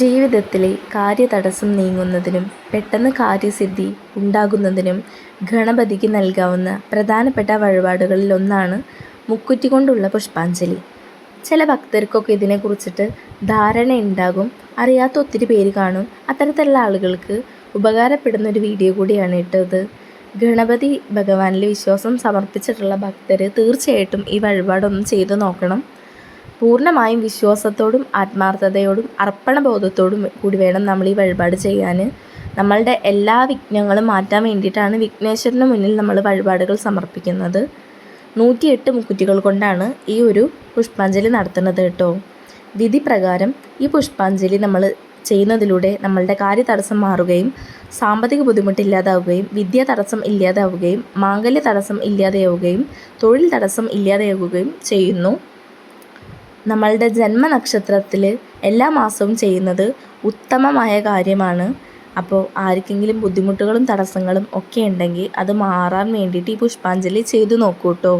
ജീവിതത്തിലെ കാര്യതടസ്സം നീങ്ങുന്നതിനും പെട്ടെന്ന് കാര്യസിദ്ധി ഉണ്ടാകുന്നതിനും ഗണപതിക്ക് നൽകാവുന്ന പ്രധാനപ്പെട്ട വഴിപാടുകളിൽ ഒന്നാണ് മുക്കുറ്റി കൊണ്ടുള്ള പുഷ്പാഞ്ജലി. ചില ഭക്തർക്കൊക്കെ ഇതിനെക്കുറിച്ചിട്ട് ധാരണ ഉണ്ടാകും അറിയാത്ത ഒത്തിരി പേര് കാണും. അത്തരത്തിലുള്ള ആളുകൾക്ക് ഉപകാരപ്പെടുന്ന ഒരു വീഡിയോ കൂടിയാണ് ഇട്ടത് ഗണപതി ഭഗവാനിൽ വിശ്വാസം സമർപ്പിച്ചിട്ടുള്ള ഭക്തർ തീർച്ചയായിട്ടും ഈ വഴിപാടൊന്ന് ചെയ്തു നോക്കണം. പൂർണമായും വിശ്വാസത്തോടും ആത്മാർത്ഥതയോടും അർപ്പണബോധത്തോടും കൂടി വേണം നമ്മൾ ഈ വഴിപാട് ചെയ്യാൻ. നമ്മളുടെ എല്ലാ വിഘ്നങ്ങളും മാറ്റാൻ വേണ്ടിയിട്ടാണ് വിഘ്നേശ്വരന് മുന്നിൽ നമ്മൾ വഴിപാടുകൾ സമർപ്പിക്കുന്നത്. നൂറ്റിയെട്ട് മുക്കുറ്റികൾ കൊണ്ടാണ് ഈ ഒരു പുഷ്പാഞ്ജലി നടത്തുന്നത് കേട്ടോ. വിധി പ്രകാരം ഈ പുഷ്പാഞ്ജലി നമ്മൾ ചെയ്യുന്നതിലൂടെ നമ്മളുടെ കാര്യ തടസ്സം മാറുകയും സാമ്പത്തിക ബുദ്ധിമുട്ട് ഇല്ലാതാവുകയും വിദ്യാ തടസ്സം ഇല്ലാതാവുകയും മാംഗല്യ തടസ്സം ഇല്ലാതെയാവുകയും തൊഴിൽ തടസ്സം ഇല്ലാതെയാവുകയും ചെയ്യുന്നു. നമ്മളുടെ ജന്മനക്ഷത്രത്തിൽ എല്ലാ മാസവും ചെയ്യുന്നത് ഉത്തമമായ കാര്യമാണ്. അപ്പോൾ ആർക്കെങ്കിലും ബുദ്ധിമുട്ടുകളും തടസ്സങ്ങളും ഒക്കെ ഉണ്ടെങ്കിൽ അത് മാറാൻ വേണ്ടിയിട്ട് ഈ പുഷ്പാഞ്ജലി ചെയ്തു നോക്കൂ കേട്ടോ.